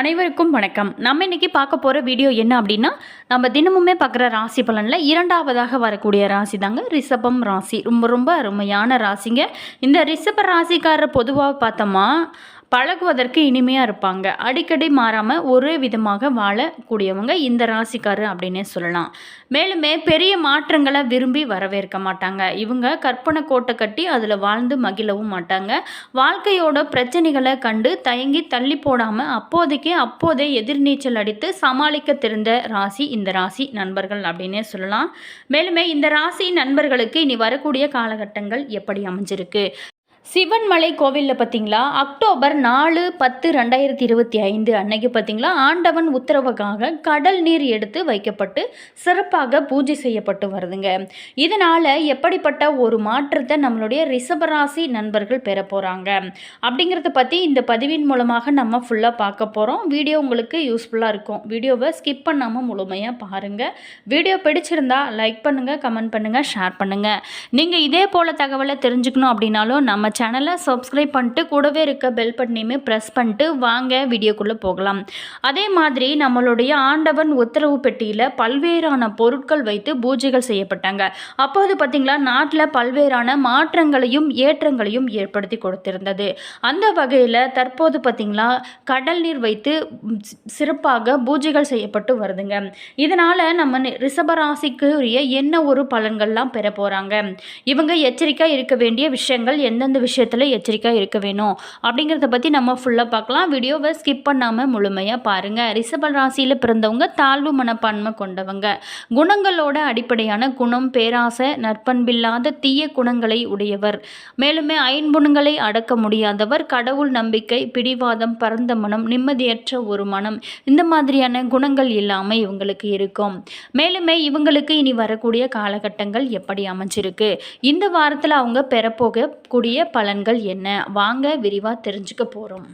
அனைவருக்கும் வணக்கம். நம்ம இன்னைக்கு பார்க்க போகிற வீடியோ என்ன அப்படின்னா நம்ம தினமுமே பார்க்குற ராசி பலனில் இரண்டாவதாக வரக்கூடிய ராசி தாங்க ரிஷபம் ராசி. ரொம்ப ரொம்ப அருமையான ராசிங்க. இந்த ரிஷப ராசிக்காரர் பொதுவாக பார்த்தோமா பழகுவதற்கு இனிமையாக இருப்பாங்க. அடிக்கடி மாறாமல் ஒரே விதமாக வாழக்கூடியவங்க இந்த ராசிக்காரர் அப்படின்னே சொல்லலாம். மேலுமே பெரிய மாற்றங்களை விரும்பி வரவேற்க மாட்டாங்க. இவங்க கற்பனை கோட்டை கட்டி அதில் வாழ்ந்து மகிழவும் மாட்டாங்க. வாழ்க்கையோட பிரச்சனைகளை கண்டு தயங்கி தள்ளி போடாமல் அப்போதைக்கே அப்போதே எதிர்நீச்சல் அடித்து சமாளிக்க தெரிந்த ராசி இந்த ராசி நண்பர்கள் அப்படின்னே சொல்லலாம். மேலுமே இந்த ராசி நண்பர்களுக்கு இனி வரக்கூடிய காலகட்டங்கள் எப்படி அமைஞ்சிருக்கு? சிவன்மலை கோவிலில் பார்த்தீங்களா அக்டோபர் நாலு பத்து ரெண்டாயிரத்தி இருபத்தி ஐந்து அன்னைக்கு பார்த்தீங்களா ஆண்டவன் உத்தரவுக்காக கடல் நீர் எடுத்து வைக்கப்பட்டு சிறப்பாக பூஜை செய்யப்பட்டு வருதுங்க. இதனால் எப்படிப்பட்ட ஒரு மாற்றத்தை நம்மளுடைய ரிஷபராசி நண்பர்கள் பெற போகிறாங்க அப்படிங்கிறத பற்றி இந்த பதிவின் மூலமாக நம்ம ஃபுல்லாக பார்க்க போகிறோம் வீடியோ உங்களுக்கு யூஸ்ஃபுல்லாக இருக்கும். வீடியோவை ஸ்கிப் பண்ணாமல் முழுமையாக பாருங்கள் வீடியோ பிடிச்சிருந்தா லைக் பண்ணுங்கள் கமெண்ட் பண்ணுங்கள் ஷேர் பண்ணுங்கள் நீங்கள் இதே போல் தகவலை தெரிஞ்சுக்கணும் அப்படின்னாலும் நம்ம சேனலை சப்ஸ்கிரைப் பண்ணிட்டு கூடவே இருக்க பெல் பட்டனையுமே ப்ரெஸ் பண்ணிட்டு வாங்க வீடியோக்குள்ளே போகலாம். அதே மாதிரி நம்மளுடைய ஆண்டவன் உத்தரவு பெட்டியில் பல்வேறான பொருட்கள் வைத்து பூஜைகள் செய்யப்பட்டாங்க. அப்போது பார்த்திங்களா நாட்டில் பல்வேறான மாற்றங்களையும் ஏற்றங்களையும் ஏற்படுத்தி கொடுத்திருந்தது. அந்த வகையில் தற்போது பார்த்திங்களா கடல் நீர் வைத்து சிறப்பாக பூஜைகள் செய்யப்பட்டு வருதுங்க. இதனால் நம்ம ரிஷபராசிக்கு உரிய என்ன ஒரு பலன்கள்லாம் பெற போகிறாங்க இவங்க எச்சரிக்கை இருக்க வேண்டிய விஷயங்கள் எந்தெந்த விஷயத்தில் எச்சரிக்கையாக இருக்க வேணும். அப்படிங்கிறத பற்றி நம்ம ஃபுல்லாக பார்க்கலாம். வீடியோவை ஸ்கிப் பண்ணாமல் முழுமையாக பாருங்கள் ரிசபல் ராசியில் பிறந்தவங்க தாழ்வு மனப்பான்மை கொண்டவங்க. குணங்களோட அடிப்படையான குணம் பேராசை நற்பண்பில்லாத தீய குணங்களை உடையவர். மேலுமே ஐன்புண்களை அடக்க முடியாதவர். கடவுள் நம்பிக்கை பிடிவாதம் பரந்த மனம் நிம்மதியற்ற ஒரு மனம். இந்த மாதிரியான குணங்கள் இல்லாமல் இவங்களுக்கு இருக்கும். மேலுமே இவங்களுக்கு இனி வரக்கூடிய காலகட்டங்கள் எப்படி அமைஞ்சிருக்கு? இந்த வாரத்தில் அவங்க பெறப்போகக்கூடிய பலன்கள் என்ன? வாங்க விரிவாக தெரிஞ்சுக்க போகிறோம்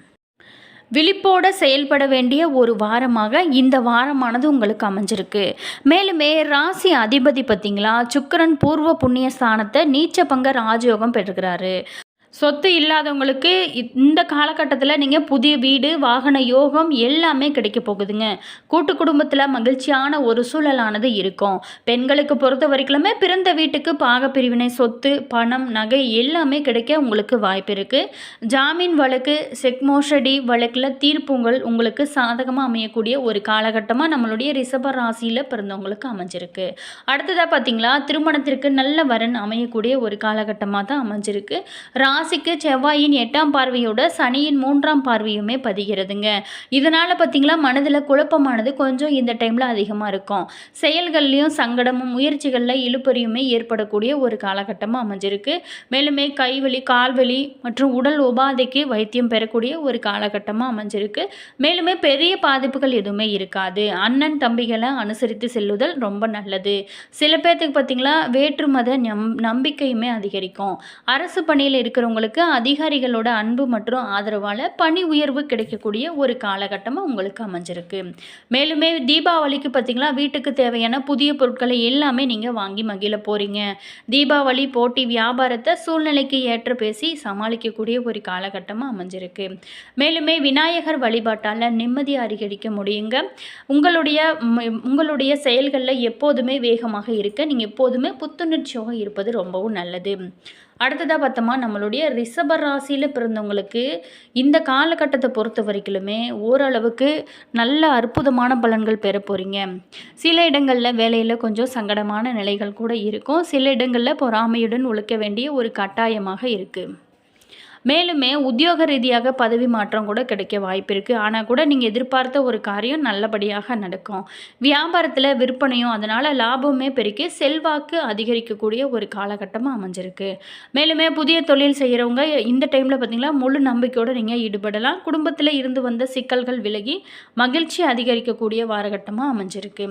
விழிப்போட செயல்பட வேண்டிய ஒரு வாரமாக இந்த வாரமானது உங்களுக்கு அமைஞ்சிருக்கு. மேலுமே ராசி அதிபதி பார்த்தீங்களா? சுக்கரன் பூர்வ புண்ணிய ஸ்தானத்தை நீச்ச பங்க ராஜயோகம் பெறுகிறாரு சொத்து இல்லாதவங்களுக்கு இந்த காலகட்டத்தில் நீங்கள் புதிய வீடு வாகன யோகம் எல்லாமே கிடைக்க போகுதுங்க. கூட்டு குடும்பத்தில் மகிழ்ச்சியான ஒரு சூழலானது இருக்கும். பெண்களுக்கு பொறுத்த வரைக்குமே பிறந்த வீட்டுக்கு பாகப்பிரிவினை சொத்து பணம் நகை எல்லாமே கிடைக்க உங்களுக்கு வாய்ப்பு இருக்குது ஜாமீன் வழக்கு செக்மோஷடி வழக்கில் தீர்ப்புங்கள் உங்களுக்கு சாதகமாக அமையக்கூடிய ஒரு காலகட்டமாக நம்மளுடைய ரிஷப ராசியில் பிறந்தவங்களுக்கு அமைஞ்சிருக்கு. அடுத்ததாக பார்த்தீங்களா திருமணத்திற்கு நல்ல வரன் அமையக்கூடிய ஒரு காலகட்டமாக தான் அமைஞ்சிருக்கு. ரா ராசிக்கு செவ்வாயின் எட்டாம் பார்வையோட சனியின் மூன்றாம் பார்வையுமே பதிகிறதுங்க. இதனால் பார்த்திங்களா மனதில் குழப்பமானது கொஞ்சம் இந்த டைமில் அதிகமாக இருக்கும். செயல்கள்லையும் சங்கடமும் முயற்சிகளில் இழுப்பறியுமே ஏற்படக்கூடிய ஒரு காலகட்டமாக அமைஞ்சிருக்கு. மேலுமே கைவலி கால்வலி மற்றும் உடல் உபாதைக்கு வைத்தியம் பெறக்கூடிய ஒரு காலகட்டமாக அமைஞ்சிருக்கு. மேலுமே பெரிய பாதிப்புகள் எதுவுமே இருக்காது. அண்ணன் தம்பிகளை அனுசரித்து செல்லுதல் ரொம்ப நல்லது. சில பேர்த்துக்கு பார்த்திங்களா வேற்று மத நம் நம்பிக்கையுமே அதிகரிக்கும். அரசு பணியில் இருக்கிறவங்க உங்களுக்கு அதிகாரிகளோட அன்பு மற்றும் ஆதரவால் பணி உயர்வு கிடைக்கக்கூடிய ஒரு காலகட்டமாக உங்களுக்கு அமைஞ்சிருக்கு. மேலுமே தீபாவளிக்கு பார்த்திங்களா வீட்டுக்கு தேவையான புதிய பொருட்களை எல்லாமே நீங்கள் வாங்கி மகிழ போகிறீங்க தீபாவளி போட்டி வியாபாரத்தை சூழ்நிலைக்கு ஏற்ற பேசி சமாளிக்கக்கூடிய ஒரு காலகட்டமாக அமைஞ்சிருக்கு. மேலுமே விநாயகர் வழிபாட்டால் நிம்மதி அதிகரிக்க முடியுங்க. உங்களுடைய உங்களுடைய செயல்களில் எப்போதுமே வேகமாக இருக்க நீங்கள் எப்போதுமே புத்துணர்ச்சியாக இருப்பது ரொம்பவும் நல்லது. அடுத்ததாக பார்த்தோமா நம்மளுடைய ரிஷப ராசியில் பிறந்தவங்களுக்கு இந்த காலகட்டத்தை பொறுத்த வரைக்குமே ஓரளவுக்கு நல்ல அற்புதமான பலன்கள் பெற போகிறீங்க சில இடங்களில் வேலையில் கொஞ்சம் சங்கடமான நிலைகள் கூட இருக்கும். சில இடங்களில் பொறாமையுடன் உழைக்க வேண்டிய ஒரு கட்டாயமாக இருக்குது மேலுமே உத்தியோக ரீதியாக பதவி மாற்றம் கூட கிடைக்க வாய்ப்பு இருக்குது ஆனால் கூட நீங்கள் எதிர்பார்த்த ஒரு காரியம் நல்லபடியாக நடக்கும். வியாபாரத்தில் விற்பனையும் அதனால் லாபமே பெருக்கி செல்வாக்கு அதிகரிக்கக்கூடிய ஒரு காலகட்டமாக அமைஞ்சிருக்கு. மேலுமே புதிய தொழில் செய்கிறவங்க இந்த டைமில் பார்த்திங்களா முழு நம்பிக்கையோடு நீங்கள் ஈடுபடலாம். குடும்பத்தில் இருந்து வந்த சிக்கல்கள் விலகி மகிழ்ச்சி அதிகரிக்கக்கூடிய வாரகட்டமாக அமைஞ்சிருக்கு.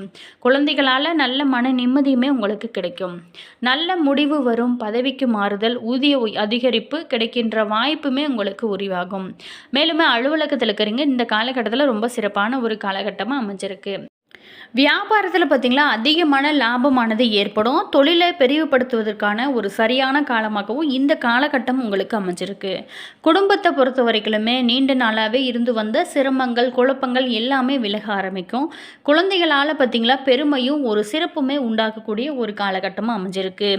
குழந்தைகளால் நல்ல மன நிம்மதியுமே உங்களுக்கு கிடைக்கும். நல்ல முடிவு வரும். பதவிக்கு மாறுதல் ஊதிய அதிகரிப்பு கிடைக்கின்ற வாய்ப்புமே உங்களுக்கு உரிவாகும். மேலுமே அலுவலகத்தில் இருக்கிறீங்க. இந்த காலகட்டத்தில் ரொம்ப சிறப்பான ஒரு காலகட்டமாக அமைஞ்சிருக்கு. வியாபாரத்தில் பார்த்திங்களா அதிகமான லாபமானது ஏற்படும். தொழிலை பெரிவுபடுத்துவதற்கான ஒரு சரியான காலமாகவும் இந்த காலகட்டம் உங்களுக்கு அமைஞ்சிருக்கு. குடும்பத்தை பொறுத்த வரைக்குமே நீண்ட நாளாகவே இருந்து வந்த சிரமங்கள் குழப்பங்கள் எல்லாமே விலக ஆரம்பிக்கும். குழந்தைகளால் பார்த்திங்களா பெருமையும் ஒரு சிறப்புமே உண்டாக்கக்கூடிய ஒரு காலகட்டமாக அமைஞ்சிருக்கு.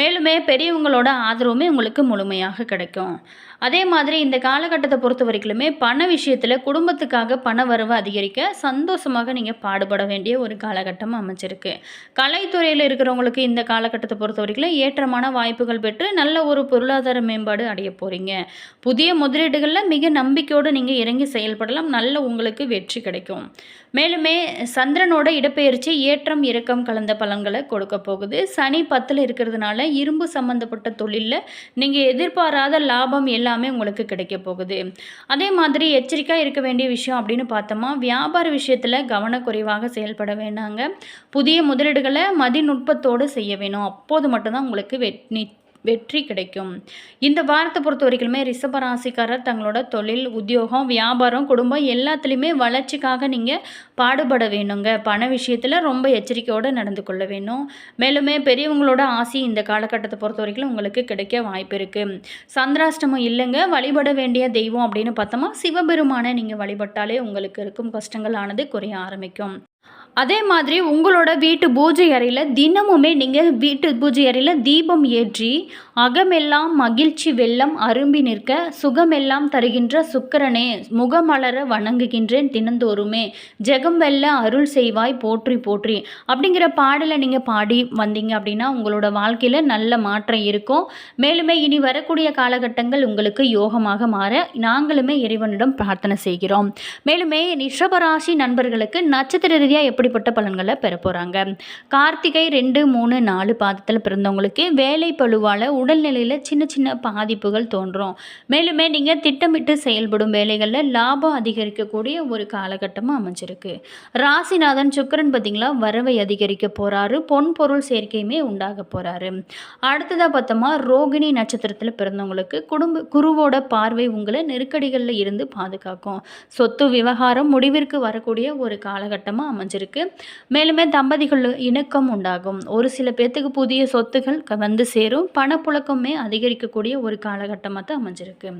மேலுமே பெரியவங்களோட ஆதரவுமே உங்களுக்கு முழுமையாக கிடைக்கும். அதே மாதிரி இந்த காலகட்டத்தை பொறுத்த வரைக்குமே பண விஷயத்தில் குடும்பத்துக்காக பண வரவு அதிகரிக்க சந்தோஷமாக நீங்கள் பாடுபட வேண்டிய ஒரு காலகட்டம் அமைச்சிருக்கு கலைத்துறையில் இருக்கிறவங்களுக்கு இந்த காலகட்டத்தை பொறுத்த வரைக்கும் ஏற்றமான வாய்ப்புகள் பெற்று நல்ல ஒரு பொருளாதார மேம்பாடு அடைய போகிறீங்க புதிய முதலீடுகளில் மிக நம்பிக்கையோடு நீங்கள் இறங்கி செயல்படலாம். நல்ல உங்களுக்கு வெற்றி கிடைக்கும். மேலுமே சந்திரனோட இடப்பெயர்ச்சி ஏற்றம் இறக்கம் கலந்த பலன்களை கொடுக்க போகுது. சனி பத்தில் இருக்கிறதுனால இரும்பு சம்மந்தப்பட்ட தொழிலில் நீங்கள் எதிர்பாராத லாபம் எல்லாமே உங்களுக்கு கிடைக்க போகுது. அதே மாதிரி எச்சரிக்கையாக இருக்க வேண்டிய விஷயம் அப்படின்னு பார்த்தோமா வியாபார விஷயத்தில் கவனக்குறைவாக செயல்பட வேண்டாங்க. புதிய முதலீடுகளை மதிநுட்பத்தோடு செய்ய வேணும். அப்போது மட்டும்தான் உங்களுக்கு வெற்றி வெற்றி கிடைக்கும். இந்த வாரத்தை பொறுத்த வரைக்குமே ரிஷபராசிக்காரர் தங்களோட தொழில் உத்தியோகம் வியாபாரம் குடும்பம் எல்லாத்துலேயுமே வளர்ச்சிக்காக நீங்கள் பாடுபட வேணுங்க. பண விஷயத்தில் ரொம்ப எச்சரிக்கையோடு நடந்து கொள்ள வேணும். மேலுமே பெரியவங்களோட ஆசி இந்த காலகட்டத்தை பொறுத்த வரைக்கும் உங்களுக்கு கிடைக்க வாய்ப்பு இருக்குது சந்திராஷ்டமம் இல்லைங்க. வழிபட வேண்டிய தெய்வம் அப்படின்னு பார்த்தோமா சிவபெருமானை நீங்கள் வழிபட்டாலே உங்களுக்கு இருக்கும் கஷ்டங்களானது குறைய ஆரம்பிக்கும். அதே மாதிரி உங்களோட வீட்டு பூஜை அறையில் தினமுமே நீங்கள் வீட்டு பூஜை அறையில் தீபம் ஏற்றி அகமெல்லாம் மகிழ்ச்சி வெள்ளம் அரும்பி நிற்க சுகமெல்லாம் தருகின்ற சுக்கரனே முகமலர வணங்குகின்றேன் தினந்தோறுமே. ஜெகம் வெல்ல அருள் செய்வாய் போற்றி போற்றி. அப்படிங்கிற பாடலை நீங்கள் பாடி வந்தீங்க அப்படின்னா உங்களோட வாழ்க்கையில் நல்ல மாற்றம் இருக்கும். மேலுமே இனி வரக்கூடிய காலகட்டங்கள் உங்களுக்கு யோகமாக மாற நாங்களுமே இறைவனிடம் பிரார்த்தனை செய்கிறோம். மேலுமே ரிஷபராசி நண்பர்களுக்கு நட்சத்திர ரீதியாக எப்படி எப்படிப்பட்ட பலன்களை பெற போகிறாங்க கார்த்திகை ரெண்டு மூணு நாலு பாதத்தில் பிறந்தவங்களுக்கு வேலை பழுவால் உடல்நிலையில் சின்ன சின்ன பாதிப்புகள் தோன்றும். மேலுமே நீங்கள் திட்டமிட்டு செயல்படும் வேலைகளில் லாபம் அதிகரிக்கக்கூடிய ஒரு காலகட்டமாக அமைஞ்சிருக்கு. ராசிநாதன் சுக்கரன் பார்த்திங்களா வரவை அதிகரிக்க போகிறாரு பொன் பொருள் சேர்க்கையுமே உண்டாக போகிறாரு அடுத்ததாக பார்த்தோமா ரோகிணி நட்சத்திரத்தில் பிறந்தவங்களுக்கு குடும்ப குருவோட பார்வை உங்களை நெருக்கடிகளில் இருந்து பாதுகாக்கும். சொத்து விவகாரம் முடிவிற்கு வரக்கூடிய ஒரு காலகட்டமாக அமைஞ்சிருக்கு. இருக்கு. மேலுமே தம்பதிகள் இணக்கம் உண்டாகும். ஒரு சில பேர்த்துக்கு புதிய சொத்துகள் வந்து சேரும். பணப்புழக்கமே அதிகரிக்கக்கூடிய ஒரு காலகட்டமாக தான் அமைஞ்சிருக்கு.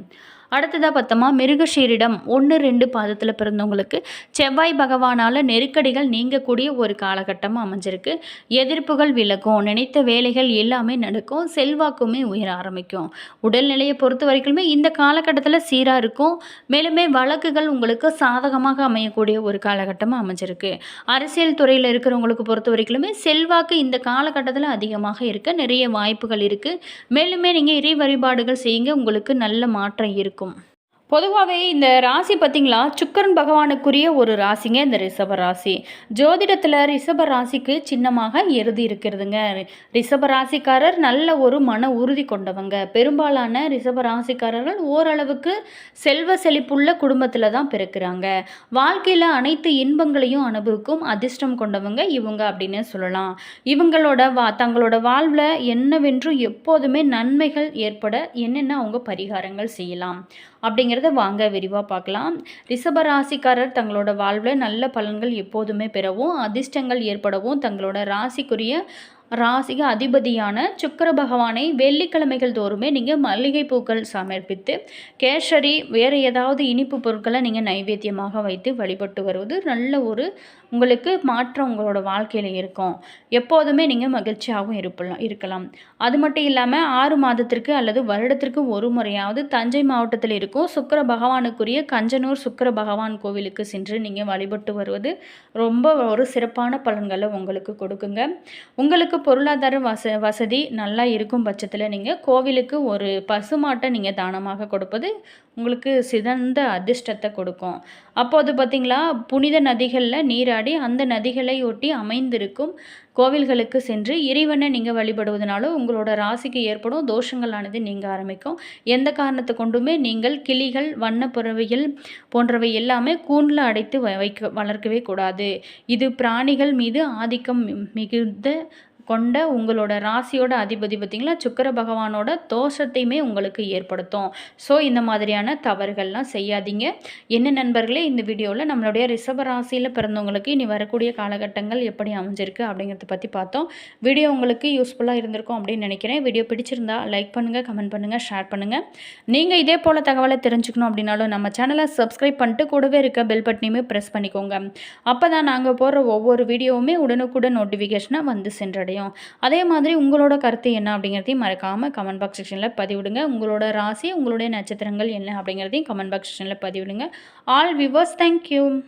அடுத்ததாக பார்த்தோமா மிருகஷீரிடம் ஒன்று ரெண்டு பாதத்தில் பிறந்தவங்களுக்கு செவ்வாய் பகவானால் நெருக்கடிகள் நீங்கக்கூடிய ஒரு காலகட்டமாக அமைஞ்சிருக்கு. எதிர்ப்புகள் விலகும் நினைத்த வேலைகள் எல்லாமே நடக்கும் செல்வாக்குமே உயர ஆரம்பிக்கும். உடல்நிலையை பொறுத்த வரைக்குமே இந்த காலகட்டத்தில் சீராக இருக்கும். மேலுமே வழக்குகள் உங்களுக்கு சாதகமாக அமையக்கூடிய ஒரு காலகட்டமாக அமைஞ்சிருக்கு. அரசியல் துறையில் இருக்கிறவங்களுக்கு பொறுத்த வரைக்குமே செல்வாக்கு இந்த காலகட்டத்தில் அதிகமாக இருக்க நிறைய வாய்ப்புகள் இருக்குது மேலுமே நீங்கள் இறை வழிபாடுகள் செய்யுங்க உங்களுக்கு நல்ல மாற்றம் இருக்கும். இருக்கும் பொதுவாகவே இந்த ராசி பார்த்திங்களா சுக்கரன் பகவானுக்குரிய ஒரு ராசிங்க இந்த ரிஷப ராசி. ஜோதிடத்தில் ரிஷப ராசிக்கு சின்னமாக எருதி இருக்கிறதுங்க. ரிஷப ராசிக்காரர் நல்ல ஒரு மன உறுதி கொண்டவங்க. பெரும்பாலான ரிஷப ராசிக்காரர்கள் ஓரளவுக்கு செல்வ செழிப்புள்ள குடும்பத்தில் தான் பிறக்கிறாங்க. வாழ்க்கையில் அனைத்து இன்பங்களையும் அனுபவிக்கும் அதிர்ஷ்டம் கொண்டவங்க இவங்க அப்படின்னு சொல்லலாம். இவங்களோட வா தங்களோட வாழ்வில் என்னவென்றும் எப்போதுமே நன்மைகள் ஏற்பட என்னென்ன அவங்க பரிகாரங்கள் செய்யலாம். அப்படிங்கிறத வாங்க விரிவாக பார்க்கலாம். ரிஷபராசிக்காரர் தங்களோட வாழ்வில் நல்ல பலன்கள் எப்போதுமே பெறவும் அதிர்ஷ்டங்கள் ஏற்படவும் தங்களோட ராசிக்குரிய ராசிக அதிபதியான சுக்கர பகவானை வெள்ளிக்கிழமைகள் தோறுமே நீங்கள் மல்லிகை பூக்கள் சமர்ப்பித்து கேசரி வேறு ஏதாவது இனிப்பு பொருட்களை நீங்கள் நைவேத்தியமாக வைத்து வழிபட்டு வருவது நல்ல ஒரு உங்களுக்கு மாற்றம் உங்களோட வாழ்க்கையில் இருக்கும். எப்போதுமே நீங்கள் மகிழ்ச்சியாகவும் இருப்பலாம் இருக்கலாம். அது மட்டும் இல்லாமல் ஆறு மாதத்திற்கு அல்லது வருடத்திற்கு ஒரு முறையாவது தஞ்சை மாவட்டத்தில் இருக்கும் சுக்கர பகவானுக்குரிய கஞ்சனூர் சுக்கர பகவான் கோவிலுக்கு சென்று நீங்கள் வழிபட்டு வருவது ரொம்ப ஒரு சிறப்பான பலன்களை உங்களுக்கு கொடுக்குங்க. உங்களுக்கு பொருளாதார வச வசதி நல்லா இருக்கும் பட்சத்தில் நீங்கள் கோவிலுக்கு ஒரு பசுமாட்டை நீங்கள் தானமாக கொடுப்பது உங்களுக்கு சிறந்த அதிர்ஷ்டத்தை கொடுக்கும். அப்போது பார்த்திங்களா புனித நதிகளில் நீராடி அந்த நதிகளை ஒட்டி அமைந்திருக்கும் கோவில்களுக்கு சென்று இறைவனை நீங்கள் வழிபடுவதனாலும் உங்களோட ராசிக்கு ஏற்படும் தோஷங்களானது நீங்கள் ஆரம்பிக்கும். எந்த காரணத்தை கொண்டுமே நீங்கள் கிளிகள் வண்ணப்புறவைகள் போன்றவை எல்லாமே கூண்டில் அடைத்து வைக்க வளர்க்கவே கூடாது. இது பிராணிகள் மீது ஆதிக்கம் மிகுந்த கொண்ட உங்களோட ராசியோட அதிபதி பார்த்திங்களா? சுக்கர பகவானோட தோஷத்தையுமே உங்களுக்கு ஏற்படுத்தும். ஸோ இந்த மாதிரியான தவறுகள்லாம் செய்யாதீங்க. என்ன நண்பர்களே இந்த வீடியோவில் நம்மளுடைய ரிஷப ராசியில் பிறந்தவங்களுக்கு இனி வரக்கூடிய காலகட்டங்கள் எப்படி அமைஞ்சிருக்கு அப்படிங்கிறத பற்றி பார்த்தோம். வீடியோ உங்களுக்கு யூஸ்ஃபுல்லாக இருந்திருக்கும் அப்படின்னு நினைக்கிறேன். வீடியோ பிடிச்சிருந்தா லைக் பண்ணுங்கள் கமெண்ட் பண்ணுங்கள் ஷேர் பண்ணுங்கள் நீங்கள் இதே போல் தகவலை தெரிஞ்சுக்கணும் அப்படின்னாலும் நம்ம சேனலை சப்ஸ்கிரைப் பண்ணிட்டு கூடவே இருக்க பெல் பட்டனையுமே ப்ரெஸ் பண்ணிக்கோங்க. அப்போ தான் நாங்கள் போடுற ஒவ்வொரு வீடியோவுமே உடனுக்குடன் நோட்டிஃபிகேஷனாக வந்து சென்றடையும். அதே மாதிரி உங்களோட கருத்து என்ன அப்படிங்கிறதையும் மறக்காமல் கமெண்ட் பாக்ஸ் செக்ஷனில் பதிவிடுங்க. உங்களோட ராசி உங்களுடைய நட்சத்திரங்கள் என்ன அப்படிங்கிறதையும் கமெண்ட் பாக்ஸ் செக்ஷனில் பதிவிடுங்க. All viewers thank you